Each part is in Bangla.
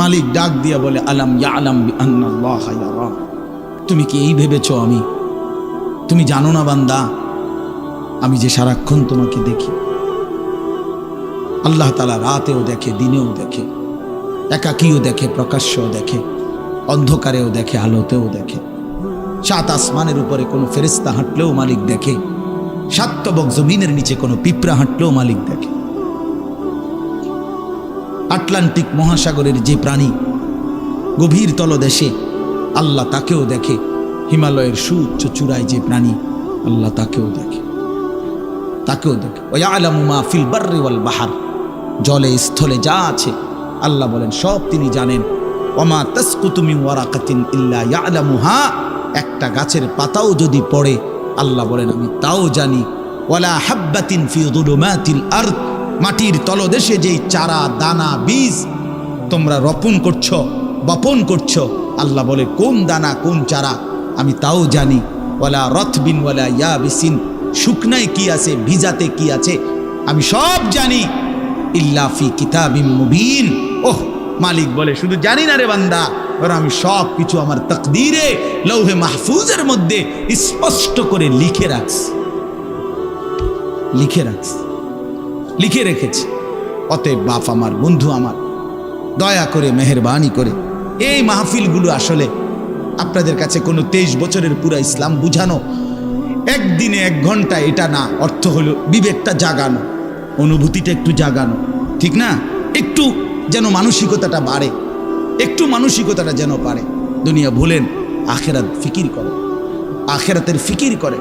মালিক ডাক দিয়া বলে, আলাম ইয়া আলাম। তুমি কি এই ভেবেছ আমি? তুমি জানো না বান্দা, আমি যে সারাক্ষণ তোমাকে দেখি। আল্লাহ তালা রাতেও দেখে, দিনেও দেখে, একাকীও দেখে, প্রকাশ্যও দেখে, অন্ধকারেও দেখে, আলোতেও দেখে। সাত আসমানের উপরে কোনো ফেরিস্তা হাঁটলেও মালিক দেখে সাতবক জমিনের নিচে কোনো পিঁপড়া হাঁটলেও মালিক দেখে। আটলান্টিক মহাসাগরের যে প্রাণী গভীর তলদেশে আল্লাহ তাকেও দেখে, হিমালয়ের সুউচ্চ চূড়ায় যে প্রাণী আল্লাহ তাকেও দেখে। তাকেও দেখে। ওয়া আলামু ফিল বাররি ওয়াল বাহার। জলে, স্থলে যা আছে, আল্লাহ বলেন, সব তিনি জানেন। ওমা তাসকুতু মিন ওয়ারাকাতিন ইল্লা ইয়ালামুহা। একটা গাছের পাতাও যদি পড়ে, আল্লাহ বলেন, আমি তাও জানি। ওয়ালা হাব্বাতিন ফি যুলুমাতিল আরদ। মাটির তলদেশে যেই চারা, দানা, বীজ তোমরা রোপণ করছ, বপন করছ, আল্লাহ বলে, কোন দানা, কোন চারা, আমি তাও জানি। ওয়ালা রথবিন, ওয়ালা ইয়াবিসিন, শুকনায় কি আছে, ভিজাতে কি আছে, আমি সব জানি। ইল্লাফি কিতাবিম মুবিন। ওহ, মালিক বলে, শুধু জানি না রে বান্দা, বরং আমি সব কিছু আমার তকদিরে, লৌহে মাহফুজের মধ্যে স্পষ্ট করে লিখে রাখছি। লিখে রাখছি। লিখে রেখেছি। অতএব বাপ আমার, বন্ধু আমার, দয়া করে, মেহরবানি করে এই মাহফিলগুলো আসলে আপনাদের কাছে কোনো তেইশ বছরের পুরা ইসলাম বুঝানো, একদিনে এক ঘণ্টা এটা না, অর্থ হলো বিবেকটা জাগানো, অনুভূতিটা একটু জাগানো, ঠিক না? একটু যেন মানসিকতাটা বাড়ে, একটু মানসিকতাটা যেন পারে। দুনিয়া ভুলেন, আখেরাত ফিকির করে আখেরাতের ফিকির করে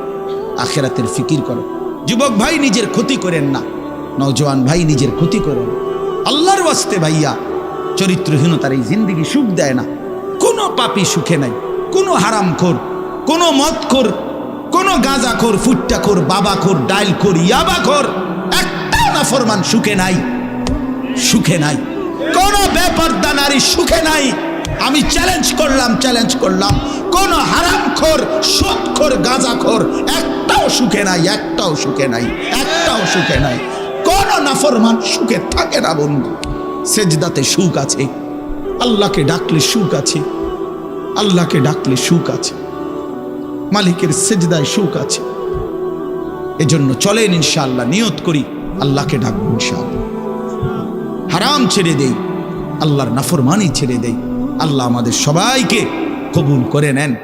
আখেরাতের ফিকির করে যুবক ভাই নিজের ক্ষতি করেন না। নওজোয়ান ভাই নিজের ক্ষতি করেন। আল্লাহর ওয়াস্তে ভাইয়া, চরিত্রহীনতার এই জিন্দিগি সুখ দেয় না। কোনো পাপি সুখে নাই, কোনো হারামখোর, কোনো মদখোর, কোনো গাঁজাখোর, ফুট্টাখোর, বাবাখোর ডাইলখোর ইয়াবাখোর একটা নাফরমান সুখে নাই সুখে নাই। কোন ব্যাপারদা নারী সুখে নাই। আমি চ্যালেঞ্জ করলাম চ্যালেঞ্জ করলাম। কোন হারামখোর, সুদখোর, গাঁজাখোর, একটাও সুখে নাই, একটাও সুখে নাই, একটাও সুখে নাই। নাফরমান সুখে থাকে না বন্ধু। সেজদাতে সুখ আছে। আল্লাহকে ডাকলে সুখ আছে। আল্লাহকে ডাকলে সুখ আছে। মালিকের সেজদায় সুখ আছে। এজন্য চলেন ইনশাআল্লাহ, নিয়ত করি, আল্লাহকে ডাকবো ইনশাআল্লাহ। হারাম ছেড়ে দেই, আল্লাহর নাফরমানি ছেড়ে দেই। আল্লাহ আমাদের সবাইকে কবুল করে নেন।